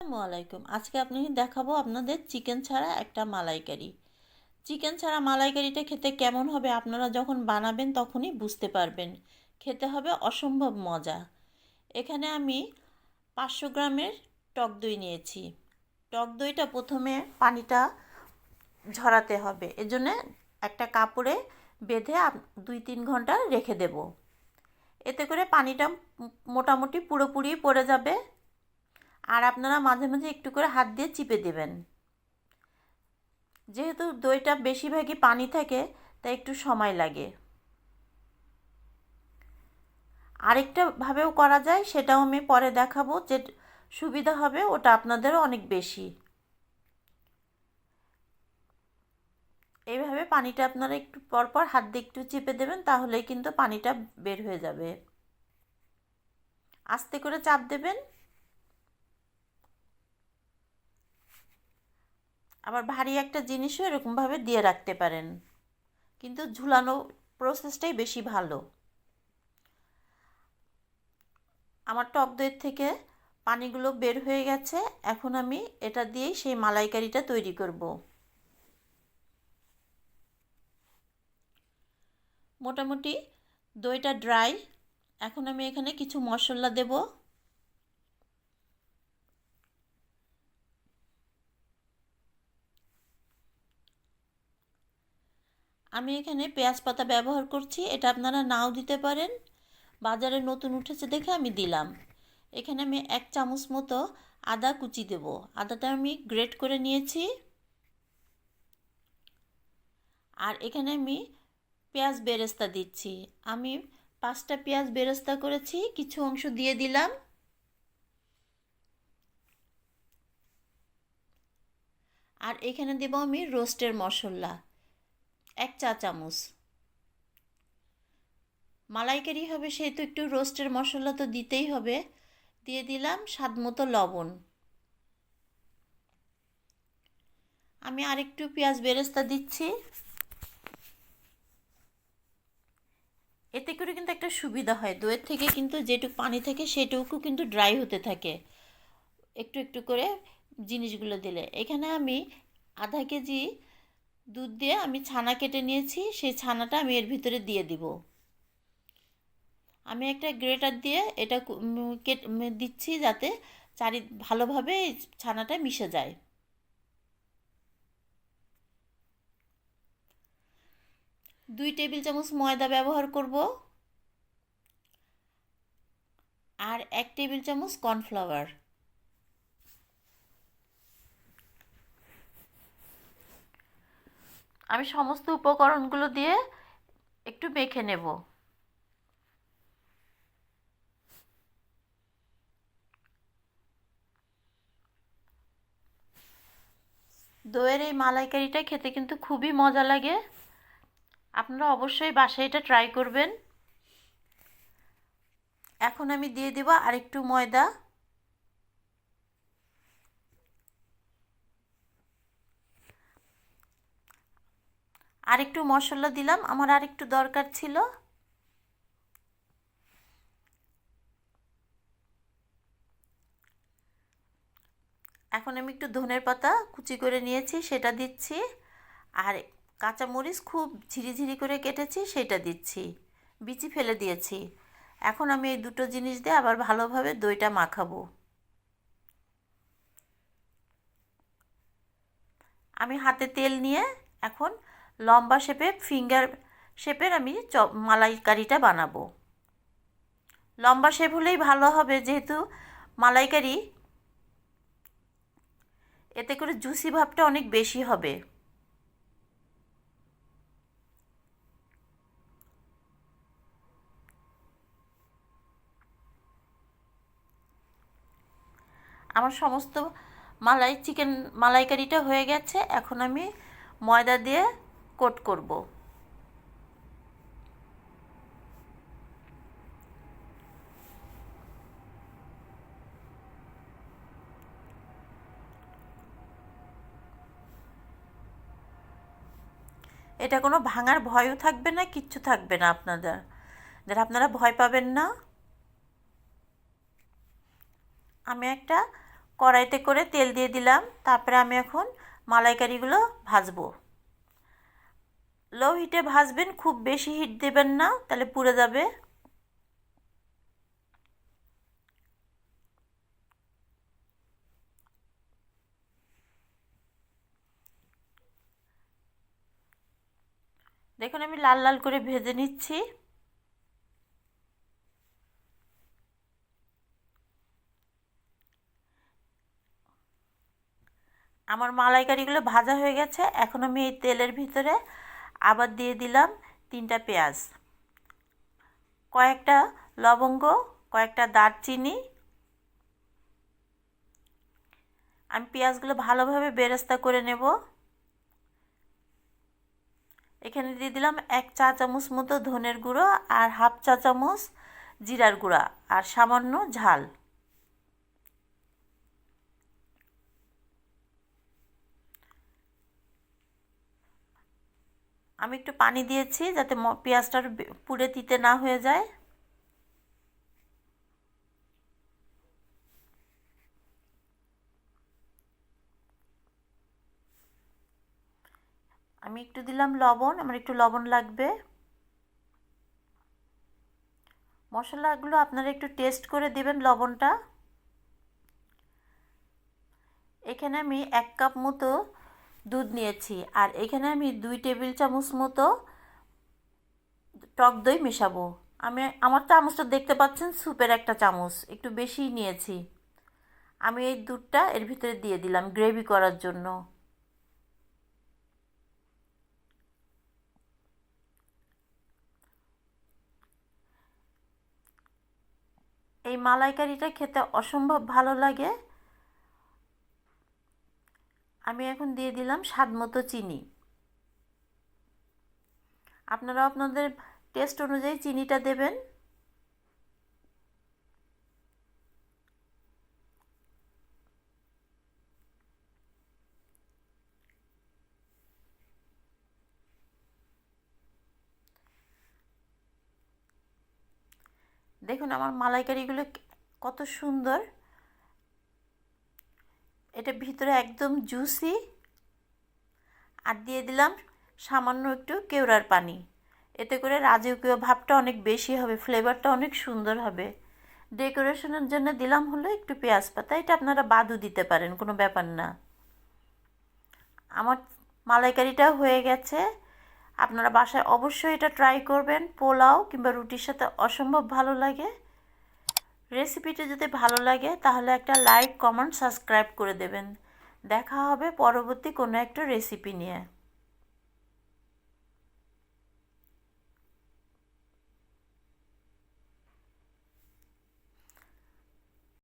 আসসালামু আলাইকুম। আজকে আপনি দেখাবো আপনাদের চিকেন ছাড়া একটা মালাইকারি। চিকেন ছাড়া মালাইকারিটা খেতে কেমন হবে আপনারা যখন বানাবেন তখনই বুঝতে পারবেন। খেতে হবে অসম্ভব মজা। এখানে আমি পাঁচশো গ্রামের টক দই নিয়েছি। টক দইটা প্রথমে পানিটা ঝরাতে হবে। এজন্য একটা কাপড়ে বেঁধে দুই তিন ঘণ্টা রেখে দেব। এতে করে পানিটা মোটামুটি পুরোপুরি পড়ে যাবে। আর আপনারা মাঝে মাঝে একটু করে হাত দিয়ে চিপে দেবেন। যেহেতু দইটা বেশিরভাগই পানি থাকে, তাই একটু সময় লাগে। আরেকটা ভাবেও করা যায়, সেটাও আমি পরে দেখাবো যে সুবিধা হবে, ওটা আপনাদেরও অনেক বেশি। এইভাবে পানিটা আপনারা একটু পরপর হাত দিয়ে একটু চেপে দেবেন, তাহলেই কিন্তু পানিটা বের হয়ে যাবে। আস্তে করে চাপ দেবেন। আবার ভারী একটা জিনিসও এরকমভাবে দিয়ে রাখতে পারেন। কিন্তু ঝুলানো প্রসেসটাই বেশি ভালো। আমার টক দইয়ের থেকে পানিগুলো বের হয়ে গেছে। এখন আমি এটা দিয়েই সেই মালাইকারিটা তৈরি করব। মোটামুটি দইটা ড্রাই এখন আমি এখানে কিছু মশলা দেবো। আমি এখানে পেঁয়াজ পাতা ব্যবহার করছি, এটা আপনারা নাও দিতে পারেন। বাজারে নতুন উঠেছে দেখে আমি দিলাম। এখানে আমি এক চামচ মতো আদা কুচি দেব। আদাটা আমি গ্রেট করে নিয়েছি। আর এখানে আমি পেঁয়াজ বেরেস্তা দিচ্ছি। আমি পাঁচটা পেঁয়াজ বেরেস্তা করেছি, কিছু অংশ দিয়ে দিলাম। আর এখানে দেব আমি রোস্টের মশলা। এক চা চামচ। মালাইকারি হবে সেহেতু একটু রোস্টের মশলা তো দিতেই হবে। দিয়ে দিলাম স্বাদ মতো লবণ। আমি আরেকটু পেঁয়াজ বেরেস্তা দিচ্ছি। এতে করে কিন্তু একটা সুবিধা হয়। দইয়ের থেকে কিন্তু যেটুকু পানি থাকে সেটুকু কিন্তু ড্রাই হতে থাকে। একটু একটু করে জিনিসগুলো দিলে। এখানে আমি আধা কেজি দুধ দিয়ে আমি ছানা কেটে নিয়েছি, সেই ছানাটা আমি এর ভিতরে দিয়ে দিব। আমি একটা গ্রেটার দিয়ে এটা কেটে দিচ্ছি যাতে চারি ভালোভাবে ছানাটা মিশে যায়। দুই টেবিল চামচ ময়দা ব্যবহার করব। আর এক টেবিল চামচ কর্নফ্লাওয়ার। আমি সমস্ত উপকরণগুলো দিয়ে একটু মেখে নেব। দইয়ের এই মালাইকারিটা খেতে কিন্তু খুবই মজা লাগে। আপনারা অবশ্যই বাসায় এটা ট্রাই করবেন। এখন আমি দিয়ে দেব আরেকটু ময়দা। আরেকটু মশলা দিলাম, আমার আরেকটু দরকার ছিল। এখন আমি একটু ধনের পাতা কুচি করে নিয়েছি, সেটা দিচ্ছি। আর কাঁচামরিচ খুব ঝিরিঝিরি করে কেটেছি, সেটা দিচ্ছি। বিচি ফেলে দিয়েছি। এখন আমি এই দুটো জিনিস দিয়ে আবার ভালোভাবে দইটা মাখাবো। আমি হাতে তেল নিয়ে এখন লম্বা শেপে ফিঙ্গার শেপের আমি চ, মালাইকারিটা বানাবো। লম্বা শেপ হলেই ভালো হবে যেহেতু মালাইকারি, এতে করে জুসি ভাবটা অনেক বেশি হবে। আমার সমস্ত মালাই চিকেন মালাইকারিটা হয়ে গেছে। এখন আমি ময়দা দিয়ে কোট করব। এটা কোনো ভাঙার ভয়ও থাকবে না, কিচ্ছু থাকবে না আপনাদের। যারা আপনারা ভয় পাবেন না, আমি একটা কড়াইতে করে তেল দিয়ে দিলাম, তারপরে আমি এখন মালাইকারিগুলো ভাজবো। লো হিটে ভাজবেন খুব বেশি হিট দেবেন না, তাহলে পুড়ে যাবে। দেখুন, আমি লাল লাল করে ভেজে নিচ্ছি। আমার মালাইকারিগুলো ভাজা হয়ে গেছে, এখন আমি এই তেলের ভিতরে আবার দিয়ে দিলাম তিনটা পেঁয়াজ। কয়েকটা লবঙ্গ, কয়েকটা দারচিনি। আমি পেঁয়াজগুলো ভালোভাবে বেরেস্তা করে নেব। এখানে দিয়ে দিলাম এক চা চামচ মতো ধনের গুঁড়ো আর হাফ চা চামচ জিরার গুঁড়া আর সামান্য ঝাল। আমি একটু পানি দিয়েছি যাতে পেঁয়াজটার পুড়ে তিতে না হয়ে যায়। আমি একটু দিলাম লবণ, আমার একটু লবণ লাগবে। মশলাগুলো আপনারা একটু টেস্ট করে দেবেন লবণটা। এখানে আমি এক কাপ মতো দুধ নিয়েছি। আর এখানে আমি দুই টেবিল চামচ মতো টক দই মেশাবো। আমি, আমার চামচটা দেখতে পাচ্ছেন, স্যুপের একটা চামচ। একটু বেশিই নিয়েছি। আমি এই দুধটা এর ভিতরে দিয়ে দিলাম গ্রেভি করার জন্য। এই মালাইকারিটা খেতে অসম্ভব ভালো লাগে। আমি এখন দিয়ে দিলাম স্বাদ মতো চিনি। আপনারা আপনাদের টেস্ট অনুযায়ী চিনিটা দেবেন। দেখুন আমার মালাইকারিগুলো কত সুন্দর। এটা ভিতরে একদম জুসি আর দিয়ে দিলাম সামান্য একটু কেওড়ার পানি। এতে করে রাজকীয় ভাবটা অনেক বেশি হবে ফ্লেভারটা অনেক সুন্দর হবে। ডেকোরেশনের জন্য দিলাম হলো একটু পেঁয়াজ পাতা, এটা আপনারা বাদু দিতে পারেন, কোনো ব্যাপার না। আমার মালাইকারিটা হয়ে গেছে। আপনারা বাসায় অবশ্যই এটা ট্রাই করবেন, পোলাও কিংবা রুটির সাথে অসম্ভব ভালো লাগে। রেসিপিটি যদি ভালো লাগে, তাহলে একটা লাইক কমেন্ট সাবস্ক্রাইব করে দেবেন। দেখা হবে পরবর্তী কোনো একটা রেসিপি নিয়ে।